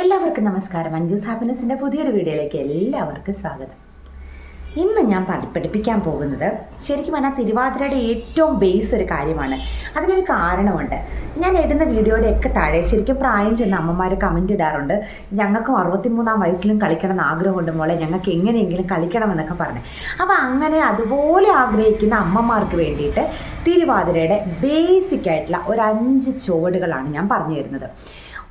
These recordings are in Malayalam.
എല്ലാവർക്കും നമസ്കാരം. മഞ്ജൂസ് ഹാപ്പിനെസ്സിന്റെ പുതിയൊരു വീഡിയോയിലേക്ക് എല്ലാവർക്കും സ്വാഗതം. ഇന്ന് ഞാൻ പഠി- പഠിപ്പിക്കാൻ പോകുന്നത് ശരിക്കും പറഞ്ഞാൽ തിരുവാതിരയുടെ ഏറ്റവും ബേസ് ഒരു കാര്യമാണ്. അതിനൊരു കാരണമുണ്ട്. ഞാൻ ഇടുന്ന വീഡിയോയുടെ ഒക്കെ താഴെ ശരിക്കും പ്രായം ചെന്ന അമ്മമാർ കമന്റ് ഇടാറുണ്ട്. ഞങ്ങൾക്കും അറുപത്തിമൂന്നാം വയസ്സിലും കളിക്കണം എന്ന് ആഗ്രഹമുണ്ട് മോളെ. ഞങ്ങൾക്ക് എങ്ങനെയെങ്കിലും കളിക്കണമെന്നൊക്കെ പറഞ്ഞു. അപ്പോൾ അങ്ങനെ അതുപോലെ ആഗ്രഹിക്കുന്ന അമ്മമാർക്ക് വേണ്ടിയിട്ട് തിരുവാതിരയുടെ ബേസിക് ആയിട്ടുള്ള ഒരു അഞ്ച് ചുവടുകളാണ് ഞാൻ പറഞ്ഞു തരുന്നത്.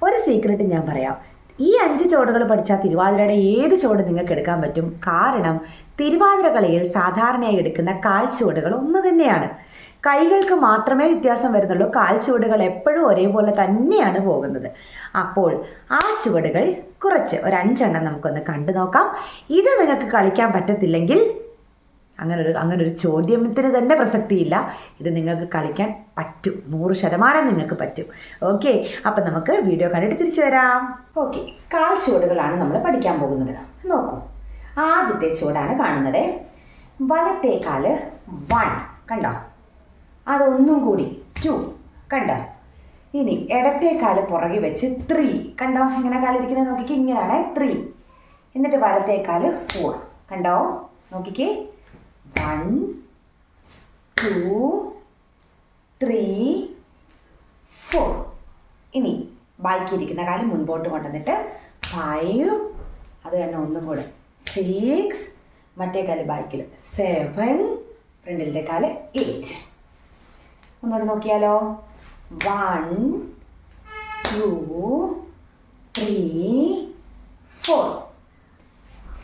ഒരു സീക്രട്ട് ഞാൻ പറയാം. ഈ അഞ്ച് ചുവടുകൾ പഠിച്ചാൽ തിരുവാതിരയുടെ ഏത് ചുവട് നിങ്ങൾക്ക് എടുക്കാൻ പറ്റും? കാരണം തിരുവാതിര കളിയിൽ സാധാരണയായി എടുക്കുന്ന കാൽ ചുവടുകൾ ഒന്ന് തന്നെയാണ്. കൈകൾക്ക് മാത്രമേ വ്യത്യാസം വരുന്നുള്ളൂ. കാൽ ചുവടുകൾ എപ്പോഴും ഒരേപോലെ തന്നെയാണ് പോകുന്നത്. അപ്പോൾ ആ ചുവടുകൾ കുറച്ച് ഒരു അഞ്ചെണ്ണം നമുക്കൊന്ന് കണ്ടു നോക്കാം. ഇത് നിങ്ങൾക്ക് കളിക്കാൻ പറ്റത്തില്ലെങ്കിൽ അങ്ങനെ അങ്ങനൊരു അങ്ങനെ ഒരു ചോദ്യത്തിന് തന്നെ പ്രസക്തിയില്ല. ഇത് നിങ്ങൾക്ക് കളിക്കാൻ പറ്റും. നൂറ് ശതമാനം നിങ്ങൾക്ക് പറ്റും. ഓക്കെ അപ്പം നമുക്ക് വീഡിയോ കണ്ടിട്ട് തിരിച്ചു വരാം. ഓക്കെ കാൽ ചുവടുകളാണ് നമ്മൾ പഠിക്കാൻ പോകുന്നത്. നോക്കൂ. ആദ്യത്തെ ചുവടാണ് കാണുന്നത്. വലത്തെ കാൽ വൺ കണ്ടോ? അതൊന്നും കൂടി ടു കണ്ടോ? ഇനി ഇടത്തെ കാൽ പുറകെ വെച്ച് ത്രീ കണ്ടോ? എങ്ങനെ കാലിരിക്കുന്നത്? നോക്കിക്കേ ഇങ്ങനെയാണ് ത്രീ എന്നിട്ട് വലത്തെ കാൽ ഫോർ കണ്ടോ? നോക്കിക്കേ. വൺ ടു ത്രീ ഫോർ ഇനി ബാക്കിയിരിക്കുന്ന കാലം മുൻപോട്ട് കൊണ്ടുവന്നിട്ട് ഫൈവ് അത് തന്നെ ഒന്നും കൂടെ. സിക്സ് മറ്റേ കാൽ ബാക്കിൽ സെവൻ ഫ്രണ്ടിലത്തെ കാൽ എയ്റ്റ് ഒന്നുകൂടെ നോക്കിയാലോ? One two three four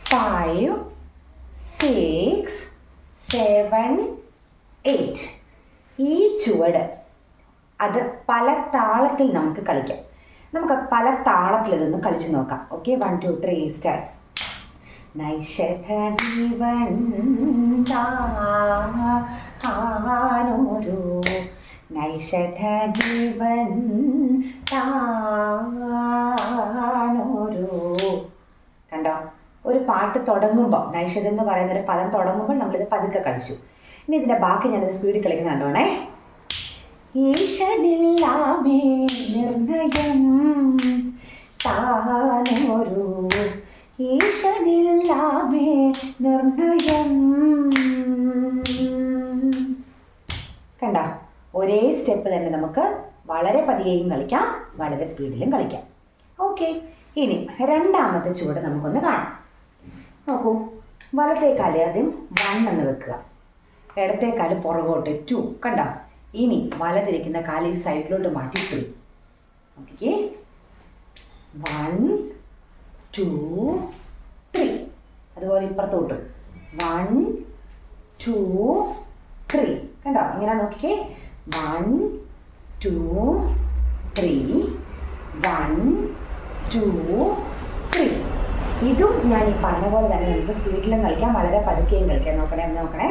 five six seven eight ഈ ചുവട്. അത് പല താളത്തിൽ നമുക്ക് കളിക്കാം. നമുക്ക് പല താളത്തിൽ ഇതൊന്ന് കളിച്ചു നോക്കാം. Okay one two three start നൈഷധീവൻ താനോരോ നൈഷധീവൻ താനോരോ. കണ്ടോ? ഒരു പാട്ട് തുടങ്ങുമ്പോൾ നൈഷധം എന്ന് പറയുന്ന ഒരു പദം തുടങ്ങുമ്പോൾ നമ്മളിത് പതുക്കെ കളിച്ചു. ഇനി ഇതിന്റെ ബാക്കി ഞാനത് സ്പീഡിൽ കളിക്കുന്ന കണ്ടോണേ. ഈശനില്ലാമേ നിർണയം താനൊരു ഈശനില്ലാമേ നിർണയം. കണ്ട ഒരേ സ്റ്റെപ്പ് തന്നെ നമുക്ക് വളരെ പതിയെയും കളിക്കാം വളരെ സ്പീഡിലും കളിക്കാം. ഓക്കെ ഇനി രണ്ടാമത്തെ ചുവട് നമുക്കൊന്ന് കാണാം. നോക്കൂ വലത്തേ ആദ്യം വൺ എന്ന് വെക്കുക. ഇടത്തേ കാൽ പുറകോട്ട് ടു കണ്ട? ഇനി വലതിരിക്കുന്ന കാൽ ഈ സൈഡിലോട്ട് മാറ്റി ത്രീ നോക്കിക്കേ. വൺ ടു ത്രീ അതുപോലെ ഇപ്പുറത്തോട്ടും വൺ ടു ത്രീ കണ്ടോ? ഇങ്ങനെ നോക്കിക്കേ. One two three one two three ഇതും ഞാൻ ഈ പറഞ്ഞ പോലെ തന്നെ നമുക്ക് സ്പീഡിലും കളിക്കാം. വളരെ പതുക്കെയും കളിക്കാം. നോക്കണേ നോക്കണേ.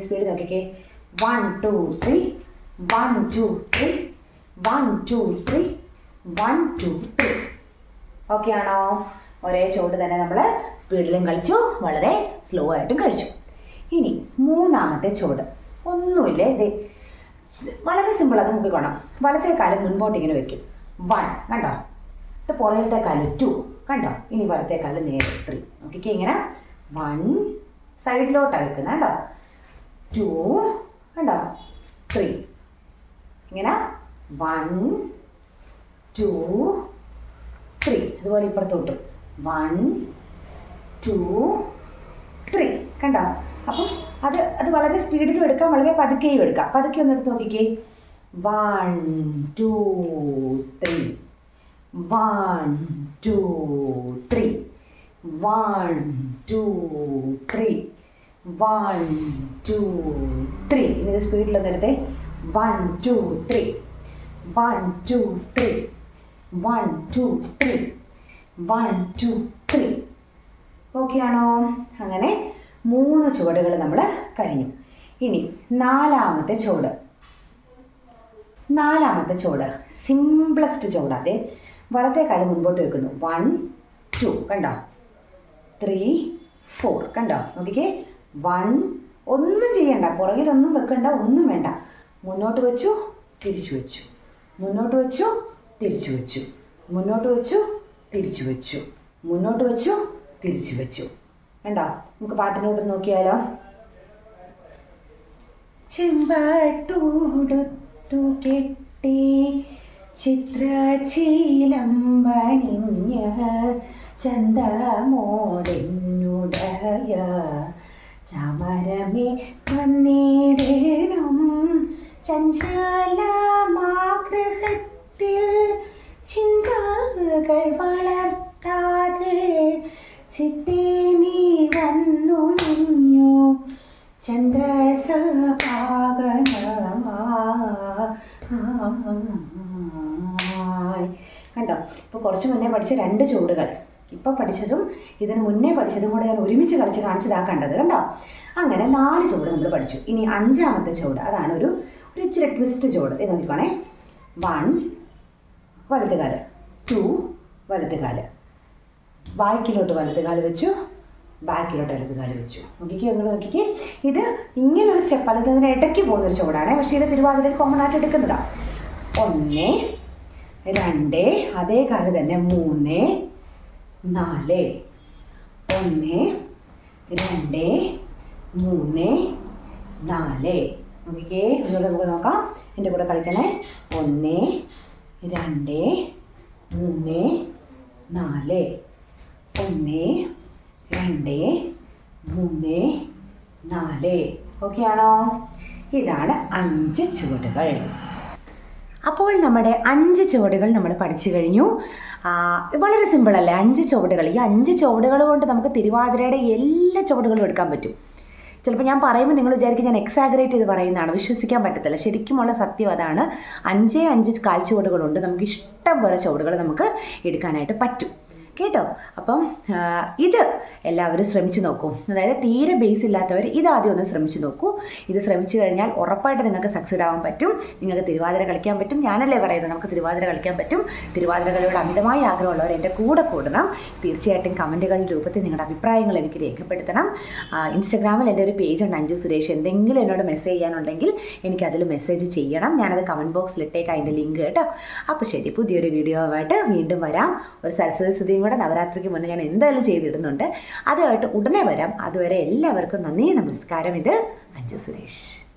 സ്പീഡ് നോക്കിക്കേ. One two three one two three one two three one two three okay ആണോ? ഒരേ ചോട്ട് തന്നെ നമ്മൾ സ്പീഡിലും കളിച്ചു. വളരെ സ്ലോ ആയിട്ടും കഴിച്ചു ഇനി മൂന്നാമത്തെ ചോട്. ഒന്നുമില്ല ഇത്? വളരെ സിമ്പിൾ അത് നോക്കിക്കോണം വലത്തെ കാലം മുൻപോട്ട് ഇങ്ങനെ വെക്കും. വൺ കണ്ടോ? ഇത് പുറകിലത്തെ കാൽ ടു കണ്ടോ? ഇനി വലത്തെ കാൽ നേരെ ത്രീ നോക്കിക്കേ ഇങ്ങനെ. വൺ സൈഡിലോട്ടാണ് വെക്കുന്നത് കണ്ടോ? ടു കണ്ടോ? ത്രീ ഇങ്ങനെ. വൺ ടു ത്രീ അതുപോലെ ഇപ്പുറത്തോട്ട് വൺ ടു ത്രീ കണ്ടോ? അപ്പം അത് അത് വളരെ സ്പീഡിലും എടുക്കാം വളരെ പതുക്കെയും എടുക്കാം. പതുക്കെ ഒന്ന് എടുത്ത് നോക്കിക്കേ. One two three one two three one two three one two three ഇനി ഇത് സ്പീഡിലൊന്ന് എടുത്തേ. One two three one two three one two three one two three okay ആണോ? അങ്ങനെ. മൂന്ന് ചുവടുകൾ നമ്മൾ കഴിഞ്ഞു. ഇനി നാലാമത്തെ ചുവട്. നാലാമത്തെ ചുവട്. സിംപ്ലസ്റ്റ് ചുവട്. അതെ വലത്തെ കാലം മുൻപോട്ട് വെക്കുന്നു. വൺ ടു കണ്ടോ? ത്രീ ഫോർ കണ്ടോ? നോക്കിക്കേ. വൺ ഒന്നും ചെയ്യണ്ട. പുറകിലൊന്നും വെക്കണ്ട ഒന്നും വേണ്ട. മുന്നോട്ട് വെച്ചു തിരിച്ചു വെച്ചു. മുന്നോട്ട് വെച്ചു തിരിച്ചു വെച്ചു. മുന്നോട്ട് വെച്ചു തിരിച്ചു വെച്ചു. മുന്നോട്ട് വെച്ചു തിരിച്ചു വെച്ചു. കണ്ടോ? നമുക്ക് പാട്ടിനോട് നോക്കിയാലോ? ചെമ്പട്ടൂടുത്തു കെട്ടി ചിത്രശീലം പണിഞ്ഞ ചന്തമോടെന്നുടയ ചമരമേ വന്നിടേണം ചഞ്ചലമാഗ്രഹത്തിൽ ചിന്തകൾ വളർത്താതെ ചിത്തേ ചന്ദ്രസഭാഗനമായി കണ്ടോ? ഇപ്പൊ കുറച്ച് മുന്നേ പഠിച്ച രണ്ട് ചുവടുകൾ. ഇപ്പൊ പഠിച്ചതും ഇതിന് മുന്നേ പഠിച്ചതും കൂടെ ഞാൻ ഒരുമിച്ച് കളിച്ച് കാണിച്ചതാ കണ്ടത്. കണ്ടോ? അങ്ങനെ നാല് ചുവട് നമ്മൾ പഠിച്ചു. ഇനി അഞ്ചാമത്തെ ചുവട്. അതാണ് ഒരു ഒരു ഇച്ചിരി ട്വിസ്റ്റ് ചുവട്. ഇത് നോക്കിക്കോണേ. വൺ വലത്തുകാൽ. കാൽ ടു വലത്തുകാൽ. വായ്ക്കിലോട്ട് വലത്തുകാൽ വെച്ചു. ബാക്കിലോട്ട് ഇടത് കാൽ വെച്ചു. നോക്കിക്കോ നിങ്ങൾ നോക്കിക്കേ. ഇത് ഇങ്ങനൊരു സ്റ്റെപ്പ് അല്ല അതിന് ഇടയ്ക്ക് പോകുന്നൊരു ചുവടാണ്. പക്ഷേ ഇത് തിരുവാതിരയിൽ കോമൺ ആയിട്ട് എടുക്കുന്നതാണ് ഒന്ന് രണ്ട് അതേ കാൽ തന്നെ. മൂന്ന് നാല് ഒന്ന് രണ്ട് മൂന്ന് നാല്. നോക്കിക്കേ ഒന്നുകൂടെ നമുക്ക് നോക്കാം. എന്റെ കൂടെ കളിക്കണേ. ഒന്ന് രണ്ട് മൂന്ന് നാല്. ഒന്ന് രണ്ട് മൂന്ന് നാല്. ഓക്കെ ആണോ? ഇതാണ് അഞ്ച് ചുവടുകൾ. അപ്പോൾ നമ്മുടെ അഞ്ച് ചുവടുകൾ നമ്മൾ പഠിച്ചു കഴിഞ്ഞു. വളരെ സിമ്പിൾ അല്ലേ? അഞ്ച് ചുവടുകൾ. ഈ അഞ്ച് ചുവടുകൾ കൊണ്ട് നമുക്ക് തിരുവാതിരയുടെ എല്ലാ ചുവടുകളും എടുക്കാൻ പറ്റും. ചിലപ്പോൾ ഞാൻ പറയുമ്പോൾ നിങ്ങൾ വിചാരിക്കും ഞാൻ എക്സാഗ്രേറ്റ് ചെയ്ത് പറയുന്നതാണ്. വിശ്വസിക്കാൻ പറ്റത്തില്ല. ശരിക്കുമുള്ള സത്യം അതാണ്. അഞ്ചേ അഞ്ച് കാൽ ചുവടുകളുണ്ട്. നമുക്ക് ഇഷ്ടം പോലെ ചുവടുകൾ നമുക്ക് എടുക്കാനായിട്ട് പറ്റും. കേട്ടോ? അപ്പം ഇത് എല്ലാവരും ശ്രമിച്ചു നോക്കൂ. അതായത് തീരെ ബേസ് ഇല്ലാത്തവർ ഇതാദ്യം ഒന്ന് ശ്രമിച്ചു നോക്കൂ. ഇത് ശ്രമിച്ചു കഴിഞ്ഞാൽ ഉറപ്പായിട്ട് നിങ്ങൾക്ക് സക്സസ്ഡ് ആവാൻ പറ്റും. നിങ്ങൾക്ക് തിരുവാതിര കളിക്കാൻ പറ്റും. ഞാനല്ലേ പറയുന്നത്? നമുക്ക് തിരുവാതിര കളിക്കാൻ പറ്റും. തിരുവാതിര കളിയോട് അമിതമായ ആഗ്രഹമുള്ളവർ എന്റെ കൂടെ കൂടണം. തീർച്ചയായിട്ടും കമന്റുകളുടെ രൂപത്തിൽ നിങ്ങളുടെ അഭിപ്രായങ്ങൾ എനിക്ക് രേഖപ്പെടുത്തണം. ഇൻസ്റ്റഗ്രാമിൽ എന്റെ ഒരു പേജുണ്ട് അഞ്ജു സുരേഷ്. എന്തെങ്കിലും എന്നോട് മെസ്സേജ് ചെയ്യാനുണ്ടെങ്കിൽ എനിക്ക് അതിൽ മെസ്സേജ് ചെയ്യണം. ഞാനത് കമന്റ് ബോക്സിൽ ഇട്ടേക്കാം അതിന്റെ ലിങ്ക് കേട്ടോ. അപ്പോൾ ശരി പുതിയൊരു വീഡിയോ ആയിട്ട് വീണ്ടും വരാം. ഒരു സരസ്വതി സ്തുതിയും കൂടെ നവരാത്രിക്ക് മുന്നേ ഞാൻ എന്തായാലും ചെയ്തിടുന്നുണ്ട്. അതുമായിട്ട് ഉടനെ വരാം. അതുവരെ എല്ലാവർക്കും നന്ദി നമസ്കാരം. ഇത് അഞ്ജു സുരേഷ്.